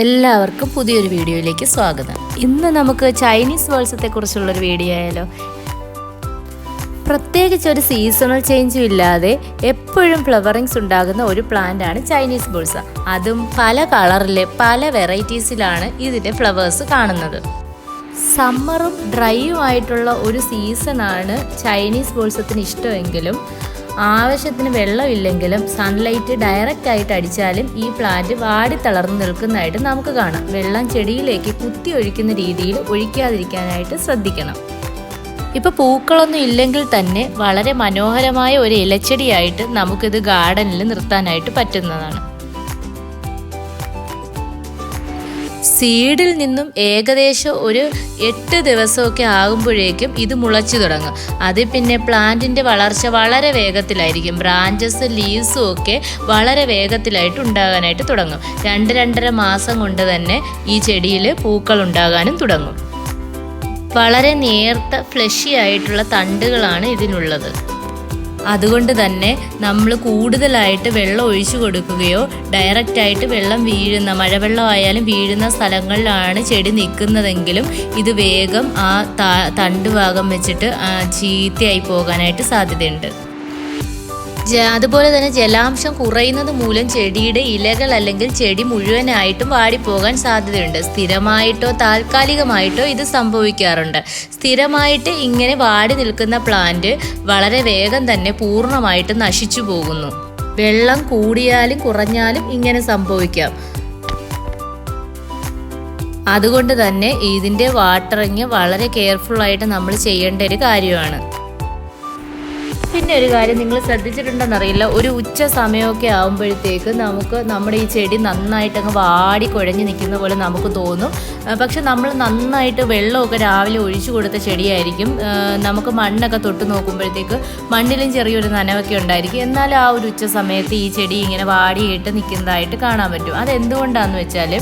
എല്ലാവർക്കും പുതിയൊരു വീഡിയോയിലേക്ക് സ്വാഗതം. ഇന്ന് നമുക്ക് ചൈനീസ് വേൾസത്തെ കുറിച്ചുള്ളൊരു വീഡിയോ ആയാലോ? പ്രത്യേകിച്ച് ഒരു സീസണൽ ചേഞ്ചും ഇല്ലാതെ എപ്പോഴും ഫ്ലവറിങ്സ് ഉണ്ടാകുന്ന ഒരു പ്ലാന്റ് ആണ് ചൈനീസ് ബോൾസ. അതും പല കളറിൽ പല വെറൈറ്റീസിലാണ് ഇതിന്റെ ഫ്ലവേഴ്സ് കാണുന്നത്. സമ്മറും ഡ്രൈയും ആയിട്ടുള്ള ഒരു സീസണാണ് ചൈനീസ് ബോൾസത്തിന് ഇഷ്ടമെങ്കിലും ആവശ്യത്തിന് വെള്ളമില്ലെങ്കിലും സൺലൈറ്റ് ഡയറക്റ്റ് ആയിട്ട് അടിച്ചാലും ഈ പ്ലാന്റ് വാടി തളർന്നു നിൽക്കുന്നതായിട്ട് നമുക്ക് കാണാം. വെള്ളം ചെടിയിലേക്ക് കുത്തി ഒഴിക്കുന്ന രീതിയിൽ ഒഴിക്കാതിരിക്കാനായിട്ട് ശ്രദ്ധിക്കണം. ഇപ്പൊ പൂക്കളൊന്നും ഇല്ലെങ്കിൽ തന്നെ വളരെ മനോഹരമായ ഒരു ഇലച്ചെടിയായിട്ട് നമുക്കിത് ഗാർഡനിൽ നിർത്താനായിട്ട് പറ്റുന്നതാണ്. സീഡിൽ നിന്നും ഏകദേശം ഒരു എട്ട് ദിവസമൊക്കെ ആകുമ്പോഴേക്കും ഇത് മുളച്ചു തുടങ്ങും. അത് പിന്നെ പ്ലാന്റിന്റെ വളർച്ച വളരെ വേഗത്തിലായിരിക്കും. ബ്രാഞ്ചസ് ലീവ്സും ഒക്കെ വളരെ വേഗത്തിലായിട്ട് ഉണ്ടാകാനായിട്ട് തുടങ്ങും. രണ്ട് രണ്ടര മാസം കൊണ്ട് തന്നെ ഈ ചെടിയിൽ പൂക്കൾ ഉണ്ടാകാനും തുടങ്ങും. വളരെ നേർത്ത ഫ്ലഷി ആയിട്ടുള്ള തണ്ടുകളാണ് ഇതിനുള്ളത്. അതുകൊണ്ട് തന്നെ നമ്മൾ കൂടുതലായിട്ട് വെള്ളം ഒഴിച്ചു കൊടുക്കുകയോ ഡയറക്റ്റ് ആയിട്ട് വെള്ളം വീഴുന്ന മഴവെള്ളം ആയാലും വീഴുന്ന സ്ഥലങ്ങളിലാണ് ചെടി നിൽക്കുന്നതെങ്കിലും ഇത് വേഗം ആ തണ്ടുഭാഗം തണ്ട് ഭാഗം വെച്ചിട്ട് ചീത്തയായി പോകാനായിട്ട് സാധ്യതയുണ്ട്. അതുപോലെ തന്നെ ജലാംശം കുറയുന്നത് മൂലം ചെടിയുടെ ഇലകൾ അല്ലെങ്കിൽ ചെടി മുഴുവനായിട്ടും വാടിപ്പോകാൻ സാധ്യതയുണ്ട്. സ്ഥിരമായിട്ടോ താൽക്കാലികമായിട്ടോ ഇത് സംഭവിക്കാറുണ്ട്. സ്ഥിരമായിട്ട് ഇങ്ങനെ വാടി നിൽക്കുന്ന പ്ലാന്റ് വളരെ വേഗം തന്നെ പൂർണമായിട്ട് നശിച്ചു പോകുന്നു. വെള്ളം കൂടിയാലും കുറഞ്ഞാലും ഇങ്ങനെ സംഭവിക്കാം. അതുകൊണ്ട് തന്നെ ഇതിന്റെ വാട്ടറിങ് വളരെ കെയർഫുള്ളായിട്ട് നമ്മൾ ചെയ്യേണ്ട ഒരു കാര്യമാണ്. പിന്നെ ഒരു കാര്യം നിങ്ങൾ ശ്രദ്ധിച്ചിട്ടുണ്ടെന്നറിയില്ല. ഒരു ഉച്ച സമയമൊക്കെ ആകുമ്പോഴത്തേക്ക് നമുക്ക് നമ്മുടെ ഈ ചെടി നന്നായിട്ട് അങ്ങ് വാടി കുഴഞ്ഞു നിൽക്കുന്ന പോലെ നമുക്ക് തോന്നും. പക്ഷെ നമ്മൾ നന്നായിട്ട് വെള്ളമൊക്കെ രാവിലെ ഒഴിച്ചു കൊടുത്ത ചെടിയായിരിക്കും. നമുക്ക് മണ്ണൊക്കെ തൊട്ട് നോക്കുമ്പോഴത്തേക്ക് മണ്ണിലും ചെറിയൊരു നനവൊക്കെ ഉണ്ടായിരിക്കും. എന്നാൽ ആ ഒരു ഉച്ച സമയത്ത് ഈ ചെടി ഇങ്ങനെ വാടിയിട്ട് നിൽക്കുന്നതായിട്ട് കാണാൻ പറ്റും. അതെന്തുകൊണ്ടാണെന്ന് വെച്ചാൽ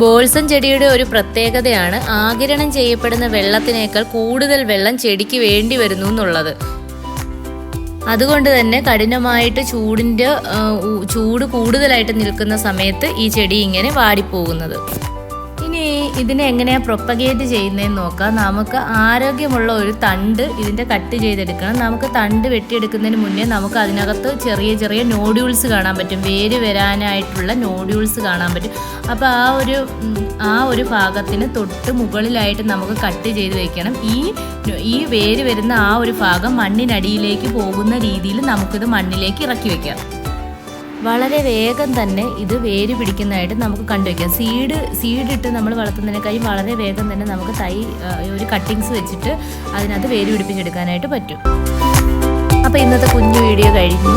ബോൾസം ചെടിയുടെ ഒരു പ്രത്യേകതയാണ് ആകിരണം ചെയ്യപ്പെടുന്ന വെള്ളത്തിനേക്കാൾ കൂടുതൽ വെള്ളം ചെടിക്ക് വേണ്ടി വരുന്നു എന്നുള്ളത്. അതുകൊണ്ട് തന്നെ കഠിനമായിട്ട് ചൂടിന്റെ ചൂട് കൂടുതലായിട്ട് നിൽക്കുന്ന സമയത്ത് ഈ ചെടി ഇങ്ങനെ വാടിപ്പോകുന്നത്. ഇനി ഇതിനെ എങ്ങനെയാണ് പ്രൊപ്പഗേറ്റ് ചെയ്യുന്നതെന്ന് നോക്കാം. നമുക്ക് ആരോഗ്യമുള്ള ഒരു തണ്ട് ഇതിന്റെ കട്ട് ചെയ്തെടുക്കണം. നമുക്ക് തണ്ട് വെട്ടിയെടുക്കുന്നതിന് മുന്നേ നമുക്ക് അതിനകത്ത് ചെറിയ ചെറിയ നോഡ്യൂൾസ് കാണാൻ പറ്റും. വേര് വരാനായിട്ടുള്ള നോഡ്യൂൾസ് കാണാൻ പറ്റും. അപ്പോൾ ആ ഒരു ആ ഒരു ഭാഗത്തിന് തൊട്ട് മുകളിലായിട്ട് നമുക്ക് കട്ട് ചെയ്ത് വെക്കണം. ഈ ഈ വേര് വരുന്ന ആ ഒരു ഭാഗം മണ്ണിനടിയിലേക്ക് പോകുന്ന രീതിയിൽ നമുക്കിത് മണ്ണിലേക്ക് ഇറക്കി വെക്കാം. വളരെ വേഗം തന്നെ ഇത് വേര് പിടിക്കുന്നതായിട്ട് നമുക്ക് കണ്ടുവയ്ക്കാം. സീഡ് സീഡ് ഇട്ട് നമ്മൾ വളർത്തുന്നതിനേക്കാളും വളരെ വേഗം തന്നെ നമുക്ക് തൈ ഒരു കട്ടിങ്സ് വെച്ചിട്ട് അതിനകത്ത് വേര് പിടിപ്പിച്ചെടുക്കാനായിട്ട് പറ്റും. അപ്പോൾ ഇന്നത്തെ കുഞ്ഞു വീഡിയോ കഴിഞ്ഞു.